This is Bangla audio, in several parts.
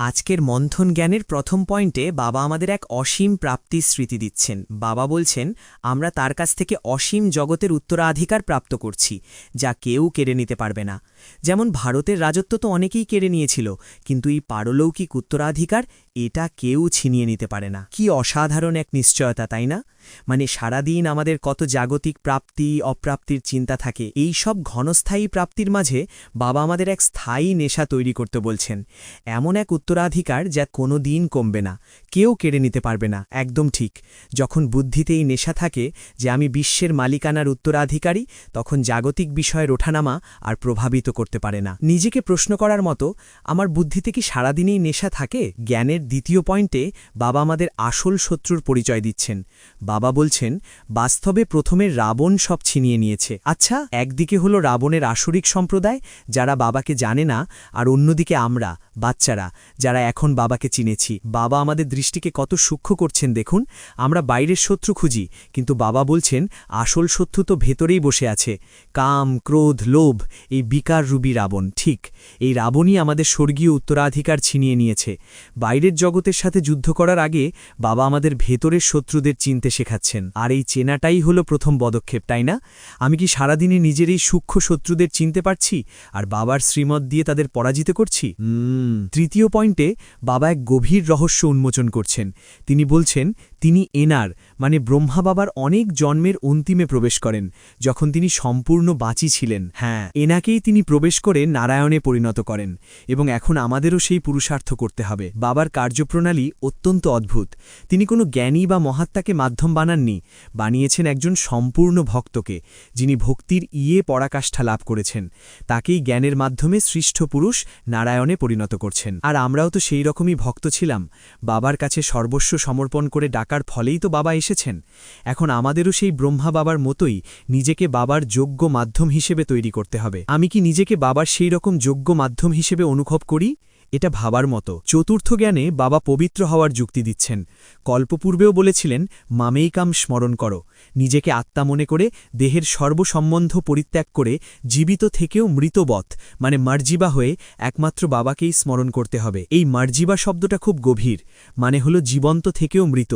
আজকের মন্থন জ্ঞানের প্রথম পয়েন্টে বাবা আমাদের এক অসীম প্রাপ্তির স্মৃতি দিচ্ছেন। বাবা বলছেন, আমরা তার কাছ থেকে অসীম জগতের উত্তরাধিকার প্রাপ্ত করছি, যা কেউ কেড়ে নিতে পারবে না। যেমন ভারতের রাজত্ব তো অনেকেই কেড়ে নিয়েছিল, কিন্তু এই পারলৌকিক উত্তরাধিকার এটা কেউ ছিনিয়ে নিতে পারে না। কি অসাধারণ এক নিশ্চয়তা, তাই না? মানে সারাদিন আমাদের কত জাগতিক প্রাপ্তি, অপ্রাপ্তির চিন্তা থাকে, এই সব ঘনস্থায়ী প্রাপ্তির মাঝে বাবা আমাদের এক স্থায়ী নেশা তৈরি করতে বলছেন। এমন এক উত্তরাধিকার যা কোনো দিন কমবে না, কেউ কেড়ে নিতে পারবে না, একদম ঠিক। যখন বুদ্ধিতে এই নেশা থাকে যে আমি বিশ্বের মালিকানার উত্তরাধিকারী, তখন জাগতিক বিষয়ের ওঠানামা আর প্রভাবিত করতে পারে না। নিজেকে প্রশ্ন করার মতো, আমার বুদ্ধিতে কি সারাদিনেই নেশা থাকে? জ্ঞানের দ্বিতীয় পয়েন্টে বাবা আমাদের আসল শত্রুর পরিচয় দিচ্ছেন। বাবা বলছেন, বাস্তবে প্রথমে রাবণ সব ছিনিয়ে নিয়েছে। আচ্ছা একদিকে হলো রাবণের আসরিক সম্প্রদায়, যারা বাবাকে জানে না, আর অন্যদিকে আমরা, বাচ্চারা যারা এখন বাবাকে চিনেছি। বাবা আমাদের দৃষ্টিকে কত সূক্ষ্ম করছেন দেখুন আমরা বাইরের শত্রু খুঁজি কিন্তু বাবা বলছেন আসল শত্রু তো ভেতরেই বসে আছে। কাম ক্রোধ লোভ এই বিকার রুবি রাবণ ঠিক। এই রাবণই আমাদের স্বর্গীয় উত্তরাধিকার ছিনিয়ে নিয়েছে। বাইরের জগতের সাথে যুদ্ধ করার আগে বাবা আমাদের ভেতরের শত্রুদের চিনতে শেখাচ্ছেন। আর এই চেনাটাই হলো প্রথম পদক্ষেপ তাই না? আমি কি সারাদিনে নিজের এই সূক্ষ্ম শত্রুদের চিনতে পারছি? আর বাবার শ্রীমত দিয়ে তাদের পরাজিত করছি? তৃতীয় পয়েন্টে বাবা এক গভীর রহস্য উন্মোচন করছেন। তিনি বলছেন তিনি এনার মানে ব্রহ্মা বাবার অনেক জন্মের অন্তিমে প্রবেশ করেন, যখন তিনি সম্পূর্ণ বাঁচি ছিলেন। হ্যাঁ এনাকেই তিনি প্রবেশ করে নারায়ণে পরিণত করেন এবং এখন আমাদেরও সেই পুরুষার্থ করতে হবে। বাবার কার্যপ্রণালী অত্যন্ত অদ্ভুত। তিনি কোনো জ্ঞানী বা মহাত্মাকে মাধ্যম বানাননি, বানিয়েছেন একজন সম্পূর্ণ ভক্তকে, যিনি ভক্তির ইয়ে পরাকাষ্ঠা লাভ করেছেন। তাকেই জ্ঞানের মাধ্যমে সৃষ্ট পুরুষ নারায়ণে পরিণত করছেন। আর আমরাও তো সেই রকমই ভক্ত ছিলাম। বাবার কাছে সর্বস্ব সমর্পণ করে ডাকার ফলেই তো বাবা এসেছেন। এখন আমাদেরও সেই ব্রহ্মা বাবার মতোই নিজেকে বাবার যোগ্য মাধ্যম হিসেবে তৈরি করতে হবে। আমি কি নিজেকে বাবার সেই রকম যোগ্য মাধ্যম হিসেবে অনুভব করি? এটা ভাবার মতো। চতুর্থ জ্ঞানে বাবা পবিত্র হওয়ার যুক্তি দিচ্ছেন। কল্পপূর্বেও বলেছিলেন, মামেইকাম স্মরণ করো। নিজেকে আত্মা মনে করে, দেহের সর্বসম্বন্ধ পরিত্যাগ করে জীবিত থেকেও মৃতবৎ মানে মার্জিবা হয়ে একমাত্র বাবাকেই স্মরণ করতে হবে। এই মার্জিবা শব্দটা খুব গভীর মানে হলো জীবন্ত থেকেও মৃত।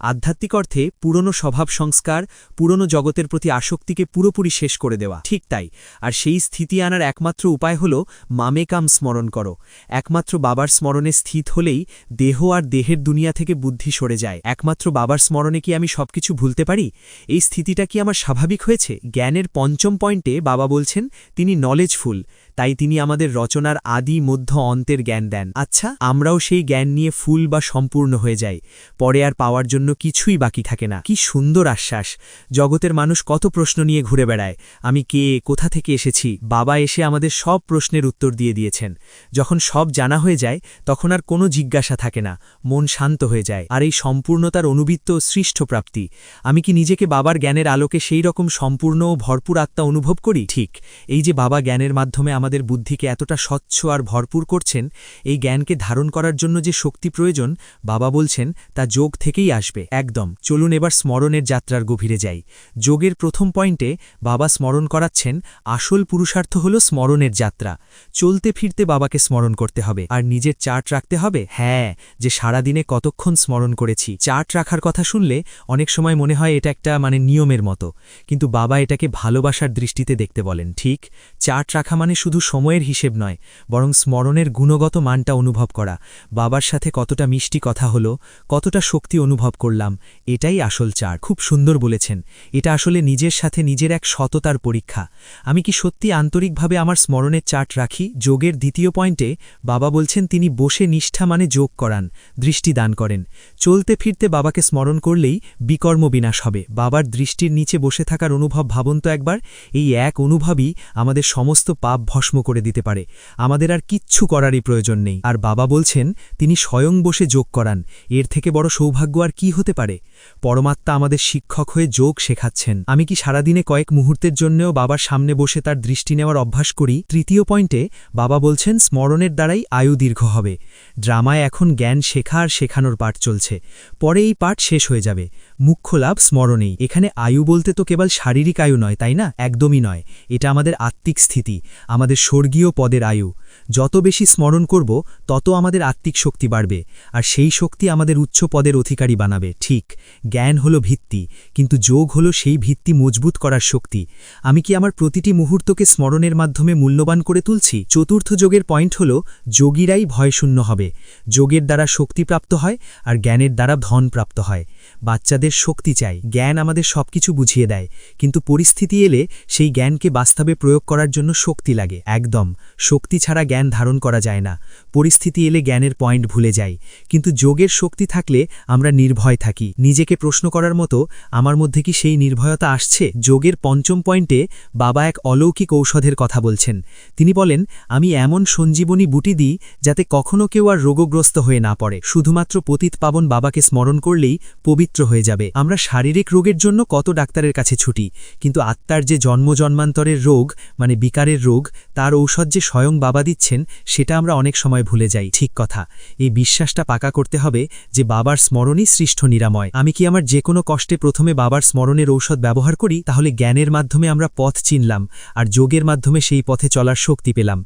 আধ্যাত্মিক অর্থে পুরনো স্বভাব সংস্কার, পুরনো জগতের প্রতি আসক্তিকে পুরোপুরি শেষ করে দেওয়া। ঠিক তাই। আর সেই স্থিতি আনার একমাত্র উপায় হল, মামেকাম স্মরণ করো। একমাত্র বাবার স্মরণে স্থিত হলেই দেহ আর দেহের দুনিয়া থেকে বুদ্ধি সরে যায়। একমাত্র বাবার স্মরণে কি আমি সবকিছু ভুলতে পারি? এই স্থিতিটা কি আমার স্বাভাবিক হয়েছে? জ্ঞানের পঞ্চম পয়েন্টে বাবা বলছেন, তিনি নলেজফুল তাই তিনি আমাদের রচনার আদি মধ্য অন্তের জ্ঞান দেন। আচ্ছা আমরাও সেই জ্ঞান নিয়ে ফুল বা সম্পূর্ণ হয়ে যাই, পরে আর পাওয়ার জন্য কিছুই বাকি থাকে না। কি সুন্দর আশ্বাস! জগতের মানুষ কত প্রশ্ন নিয়ে ঘুরে বেড়ায়। আমি কে, কোথা থেকে এসেছি, বাবা এসে আমাদের সব প্রশ্নের উত্তর দিয়ে দিয়েছেন। যখন সব জানা হয়ে যায়, তখন আর কোনো জিজ্ঞাসা থাকে না, মন শান্ত হয়ে যায়। আর এই সম্পূর্ণতার অনুবৃত্ত সৃষ্ট প্রাপ্তি। আমি কি নিজেকে বাবার জ্ঞানের আলোকে সেই রকম সম্পূর্ণ ও ভরপুর আত্মা অনুভব করি? ঠিক, এই যে বাবা জ্ঞানের মাধ্যমে আমাদের বুদ্ধিকে এতটা স্বচ্ছ আর ভরপুর করছেন, এই জ্ঞানকে ধারণ করার জন্য যে শক্তি প্রয়োজন, বাবা বলছেন, তা যোগ থেকেই আসবে। একদম, চলুন এবার স্মরণের যাত্রার গভীরে যাই। যোগের প্রথম পয়েন্টে বাবা স্মরণ করাচ্ছেন, আসল পুরুষার্থ হল স্মরণের যাত্রা। চলতে ফিরতে বাবাকে স্মরণ করতে হবে, আর নিজের চার্ট রাখতে হবে হ্যাঁ যে সারাদিনে কতক্ষণ স্মরণ করেছি। চার্ট রাখার কথা শুনলে অনেক সময় মনে হয় এটা একটা মানে নিয়মের মতো, কিন্তু বাবা এটাকে ভালোবাসার দৃষ্টিতে দেখতে বলেন, ঠিক? চার্ট রাখা মানে শুধু সময়ের হিসেব নয়, বরং স্মরণের গুণগত মানটা অনুভব করা। বাবার সাথে কতটা মিষ্টি কথা হলো, কতটা শক্তি অনুভব করলাম, এটাই আসল চার। খুব সুন্দর বলেছেন। এটা আসলে নিজের সাথে নিজের এক সততার পরীক্ষা। আমি কি সত্যি আন্তরিকভাবে আমার স্মরণের চার্ট রাখি? যোগের দ্বিতীয় পয়েন্টে বাবা বলছেন, তিনি বসে নিষ্ঠা মানে যোগ করান, দৃষ্টি দান করেন। চলতে ফিরতে বাবাকে স্মরণ করলেই বিকর্ম বিনাশ হবে। বাবার দৃষ্টির নিচে বসে থাকার অনুভব ভাবন তো একবার, এই এক অনুভবই আমাদের সমস্ত পাপ ভস্ম করে দিতে পারে। আমাদের আর কিচ্ছু করারই প্রয়োজন নেই। আর বাবা বলছেন, তিনি স্বয়ং বসে যোগ করান। এর থেকে বড় সৌভাগ্য আর কি হতে পারে? পরমাত্মা আমাদের শিক্ষক হয়ে যোগ শেখাচ্ছেন। আমি কি সারাদিনে কয়েক মুহূর্তের জন্যও বাবার সামনে বসে তার দৃষ্টি নেওয়ার অভ্যাস করি? তৃতীয় পয়েন্টে, বাবা বলছেন, স্মরণের দ্বারাই আয়ু দীর্ঘ হবে। ড্রামায় এখন জ্ঞান শেখা আর শেখানোর পাঠ চলছে। পরে এই পাঠ শেষ হয়ে যাবে। মুখ্য লাভ স্মরণেই। এখানে আয়ু বলতে তো কেবল শারীরিক আয়ু নয়, তাই না? একদমই নয়। এটা আমাদের আত্মিক স্থিতি, আমাদের স্বর্গীয় পদের আয়ু। যত বেশি স্মরণ করব, তত আমাদের আত্মিক শক্তি বাড়বে। আর সেই শক্তি আমাদের উচ্চ পদের অধিকারী বানাবে। ঠিক। জ্ঞান হলো ভিত্তি, কিন্তু যোগ হলো সেই ভিত্তি মজবুত করার শক্তি। আমি কি আমার প্রতিটি মুহূর্তকে স্মরণের মাধ্যমে মূল্যবান করে তুলছি? চতুর্থ যোগের পয়েন্ট হল, যোগীরাই ভয়শূন্য হবে। যোগের দ্বারা শক্তি প্রাপ্ত হয়, আর জ্ঞানের দ্বারা ধন প্রাপ্ত হয়। বাচ্চাদের শক্তি চাই। জ্ঞান আমাদের সবকিছু বুঝিয়ে দেয়। কিন্তু পরিস্থিতি এলে সেই জ্ঞানকে বাস্তবে প্রয়োগ করার জন্য শক্তি লাগে। একদম, শক্তি ছাড়া জ্ঞান ধারণ করা যায় না। পরিস্থিতি এলে জ্ঞানের পয়েন্ট ভুলে যাই। কিন্তু যোগের শক্তি থাকলে আমরা নির্ভয় থাকি। নিজেকে প্রশ্ন করার মতো আমার মধ্যে কি সেই নির্ভয়তা আসছে? যোগের পঞ্চম পয়েন্টে বাবা এক অলৌকিক ঔষধের কথা বলছেন। তিনি বলেন, আমি এমন সঞ্জীবনী বুটি দিই যাতে কখনো কেউ আর রোগগ্রস্ত হয়ে না পড়ে। শুধুমাত্র পতিত পাবন বাবাকে স্মরণ করলেই পবিত্র হয়ে যাবে। আমরা শারীরিক রোগের জন্য কত ডাক্তারের কাছে ছুটি, কিন্তু আত্মার যে জন্ম জন্মান্তরের রোগ মানে বিকারের রোগ, তার ঔষধ যে স্বয়ং বাবা দিচ্ছেন, সেটা আমরা অনেক সময় ভুলে যাই। ঠিক কথা। এই বিশ্বাসটা পাকা করতে হবে যে বাবার স্মরণই সৃষ্ট নিরাময়। আমি কি আমার যে কোনো কষ্টে প্রথমে বাবার স্মরণের ঔষধ ব্যবহার করি? তাহলে জ্ঞানের মাধ্যমে আমরা পথ চিনলাম, আর যোগের মাধ্যমে সেই পথে চলার শক্তি পেলাম।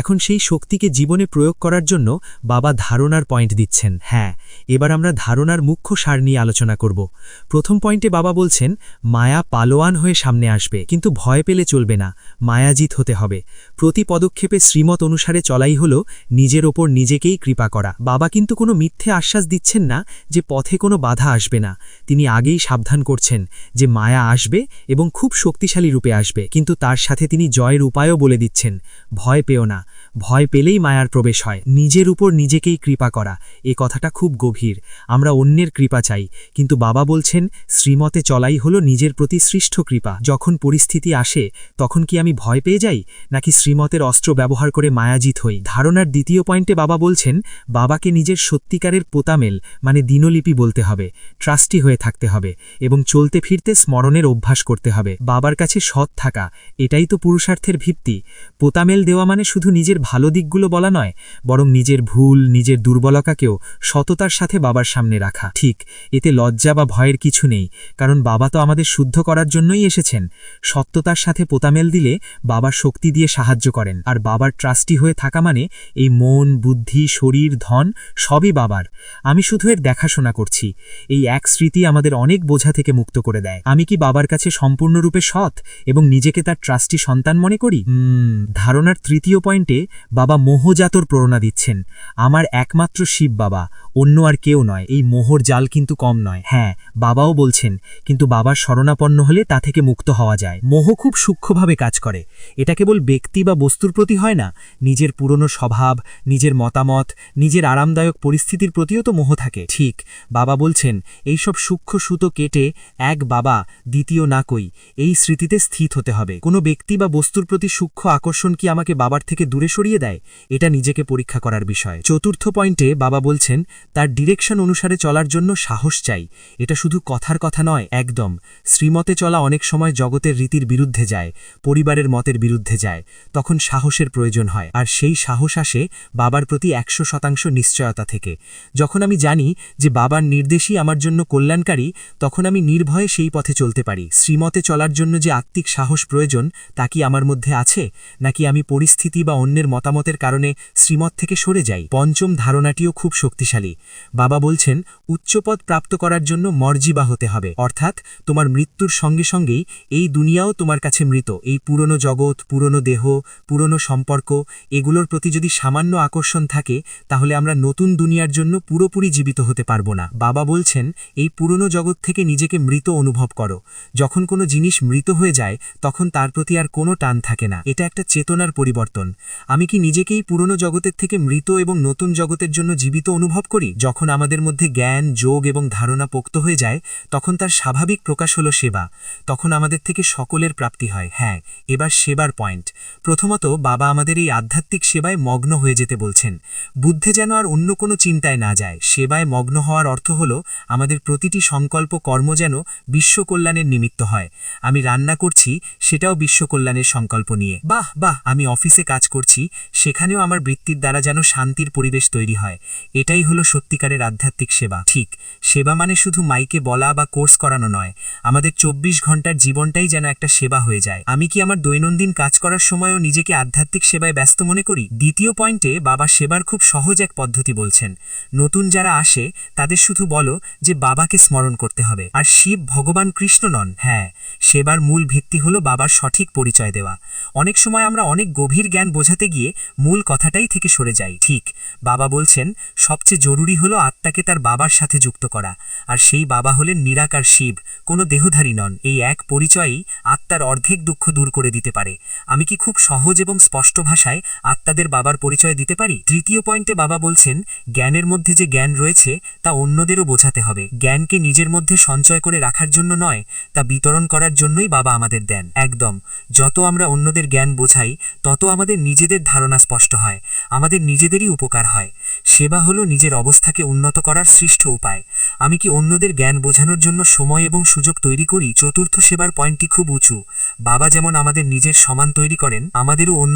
এখন সেই শক্তিকে জীবনে প্রয়োগ করার জন্য বাবা ধারণার পয়েন্ট দিচ্ছেন। হ্যাঁ এবার আমরা ধারণার মুখ্য সার নিয়ে আলোচনা করব। প্রথম পয়েন্টে বাবা বলছেন, মায়া পালোয়ান হয়ে সামনে আসবে, কিন্তু ভয় পেলে চলবে না, মায়াজিত হতে হবে। প্রতি পদক্ষেপে শ্রীমত অনুসারে চলাই হল নিজের ওপর নিজেকেই কৃপা করা। বাবা কিন্তু কোনো মিথ্যে আশ্বাস দিচ্ছেন না যে পথে কোনো বাধা আসবে না। তিনি আগেই সাবধান করছেন যে মায়া আসবে এবং খুব শক্তিশালী রূপে আসবে, কিন্তু তার সাথে তিনি জয়ের উপায়ও বলে দিচ্ছেন, ভয় পেও না। ভয় পেলেই মায়ার প্রবেশ হয়। নিজের উপর নিজেকেই কৃপা করা, এ কথাটা খুব গভীর। আমরা অন্যের কৃপা চাই, কিন্তু বাবা বলছেন, শ্রীমতে চলাই হলো নিজের প্রতি সৃষ্ট কৃপা। যখন পরিস্থিতি আসে, তখন কি আমি ভয় পেয়ে যাই? নাকি শ্রীমতের অস্ত্র ব্যবহার করে মায়াজিত হই? ধারণার দ্বিতীয় পয়েন্টে বাবা বলছেন, বাবাকে নিজের সত্যিকারের পোতামেল মানে দিনলিপি বলতে হবে, ট্রাস্টি হয়ে থাকতে হবে, এবং চলতে ফিরতে স্মরণের অভ্যাস করতে হবে। বাবার কাছে সৎ থাকা, এটাই তো পুরুষার্থের ভিত্তি। পোতামেল দেওয়া মানে শুধু নিজের ভালো দিকগুলো বলা নয়, বরং নিজের ভুল, নিজের দুর্বলতাকেও সততার সাথে বাবার সামনে রাখা। ঠিক, এতে লজ্জা বা ভয়ের কিছু নেই, কারণ বাবা তো আমাদের শুদ্ধ করার জন্যই এসেছেন। সত্যতার সাথে পোতামেল দিলে বাবার শক্তি দিয়ে সাহায্য করেন, আর বাবার ট্রাস্টি হয়ে থাকা মানে এই মন, বুদ্ধি, শরীর, ধন সবই বাবার। আমি শুধু এর দেখাশোনা করছি, এই এক স্মৃতি আমাদের অনেক বোঝা থেকে মুক্ত করে দেয়। আমি কি বাবার কাছে সম্পূর্ণরূপে সৎ এবং নিজেকে তার ট্রাস্টি সন্তান মনে করি? ধারণার তৃতীয় পয়েন্টে বাবা মোহজাতর প্রেরণা দিচ্ছেন। আমার একমাত্র শিব বাবা, অন্য আর কেউ নয়, এই মোহর জাল কিন্তু কম নয়। হ্যাঁ বাবাও বলছেন, কিন্তু বাবার শরণাপন্ন হলে তা থেকে মুক্ত হওয়া যায়। মোহ খুব সূক্ষ্মভাবে কাজ করে। এটা কেবল ব্যক্তি বা বস্তুর প্রতি হয় না, নিজের পুরনো স্বভাব, নিজের মতামত, নিজের আরামদায়ক পরিস্থিতির প্রতিও তো মোহ থাকে। ঠিক, বাবা বলছেন, এইসব সূক্ষ্ম সুতো কেটে এক বাবা, দ্বিতীয় না কই, এই স্মৃতিতে স্থিত হতে হবে। কোনো ব্যক্তি বা বস্তুর প্রতি সূক্ষ্ম আকর্ষণ কি আমাকে বাবার থেকে দূরে সরিয়ে দেয়। এটা নিজেকে পরীক্ষা করার বিষয়। চতুর্থ পয়েন্টে বাবা বলছেন, তার ডিরেকশন অনুসারে চলার জন্য সাহস চাই। এটা শুধু কথার কথা নয়, একদম। শ্রীমতে চলা অনেক সময় জগতের রীতির বিরুদ্ধে যায়, পরিবারের মতের বিরুদ্ধে যায়। তখন সাহসের প্রয়োজন হয়। আর সেই সাহস আসে বাবার প্রতি একশো শতাংশ নিশ্চয়তা থেকে। যখন আমি জানি যে বাবার নির্দেশই আমার জন্য কল্যাণকারী, তখন আমি নির্ভয়ে সেই পথে চলতে পারি। শ্রীমতে চলার জন্য যে আত্মিক সাহস প্রয়োজন, তা কি আমার মধ্যে আছে? নাকি আমি পরিস্থিতি বা অন্যের মতামতের কারণে শ্রীমত থেকে সরে যাই। পঞ্চম ধারণাটিও খুব শক্তিশালী। বাবা বলছেন, উচ্চপদ প্রাপ্ত করার জন্য মর্জিবা হতে হবে। অর্থাৎ, তোমার মৃত্যুর সঙ্গে সঙ্গেই এই দুনিয়াও তোমার কাছে মৃত। এই পুরনো জগৎ, পুরনো দেহ, পুরনো সম্পর্ক, এগুলোর প্রতি যদি সামান্য আকর্ষণ থাকে, তাহলে আমরা নতুন দুনিয়ার জন্য পুরোপুরি জীবিত হতে পারব না। বাবা বলছেন, এই পুরনো জগৎ থেকে নিজেকে মৃত অনুভব করো। যখন কোনো জিনিস মৃত হয়ে যায়, তখন তার প্রতি আর কোনো টান থাকে না। এটা একটা চেতনার পরিবর্তন। আমি কি নিজেকেই পুরনো জগতের থেকে মৃত এবং নতুন জগতের জন্য জীবিত অনুভব করি? যখন আমাদের মধ্যে জ্ঞান, যোগ এবং ধারণা পোক্ত হয়ে যায়, তখন তার স্বাভাবিক প্রকাশ হলো সেবা। তখন আমাদের থেকে সকলের প্রাপ্তি হয়। হ্যাঁ এবার সেবার পয়েন্ট। প্রথমত, বাবা আমাদের এই আধ্যাত্মিক সেবায় মগ্ন হয়ে যেতে বলছেন। বুদ্ধে যেন আর অন্য কোনো চিন্তায় না যায়। সেবায় মগ্ন হওয়ার অর্থ হল, আমাদের প্রতিটি সংকল্প কর্ম যেন বিশ্বকল্যাণের নিমিত্ত হয়। আমি রান্না করছি, সেটাও বিশ্বকল্যাণের সংকল্প নিয়ে। বাহ বাহ, আমি অফিসে কাজ করছি সেখানেও আমার বৃত্তির দ্বারা যেন শান্তির পরিবেশ তৈরি হয়। এটাই হলো সত্যিকারের আধ্যাত্মিক সেবা। ঠিক, সেবা মানে শুধু মাইকে বলা বা কোর্স করানো নয়। আমাদের চব্বিশ ঘণ্টার জীবনটাই যেন একটা সেবা হয়ে যায়। আমি কি আমার দৈনন্দিন কাজ করার সময়ও নিজেকে আধ্যাত্মিক সেবায় ব্যস্ত মনে করি? দ্বিতীয় পয়েন্টে, বাবা সেবার খুব সহজ এক পদ্ধতি বলছেন। নতুন যারা আসে, তাদের শুধু বলো যে বাবাকে স্মরণ করতে হবে। আর শিব ভগবান কৃষ্ণ নন। হ্যাঁ সেবার মূল ভিত্তি হলো বাবার সঠিক পরিচয় দেওয়া। অনেক সময় আমরা অনেক গভীর জ্ঞান বোঝাতে গিয়ে মূল কথাটাই থেকে সরে যাই। ঠিক, বাবা বলছেন, সবচেয়ে জরুরি হলো আত্মাকে তার বাবার সাথে যুক্ত করা, আর সেই বাবা হলেন নিরাকার শিব, কোনো দেহধারী নন। এই এক পরিচয়ই আত্মার অর্ধেক দুঃখ দূর করে দিতে পারে। আমি কি খুব সহজ এবং স্পষ্ট ভাষায় আত্মাদের বাবার পরিচয় দিতে পারি? তৃতীয় পয়েন্টে বাবা বলছেন, জ্ঞানের মধ্যে যে জ্ঞান রয়েছে, তা অন্যদেরও বোঝাতে হবে। জ্ঞানকে নিজের মধ্যে সঞ্চয় করে রাখার জন্য নয়, তা বিতরণ করার জন্যই বাবা আমাদের দেন। একদম, যত আমরা অন্যদের জ্ঞান বোঝাই, তত আমাদের নিজেদের ধারণা স্পষ্ট হয়, আমাদের নিজেদেরই উপকার হয়। সেবা হলো নিজের অবস্থাকে উন্নত করার শ্রেষ্ঠ উপায়। আমি কি অন্যদের জ্ঞান বোঝানোর জন্য সময় এবং সুযোগ তৈরি করি? চতুর্থ সেবার পয়েন্টটি খুব উঁচু। বাবা যেমন আমাদের নিজের সমান তৈরি করেন, আমাদেরও অন্য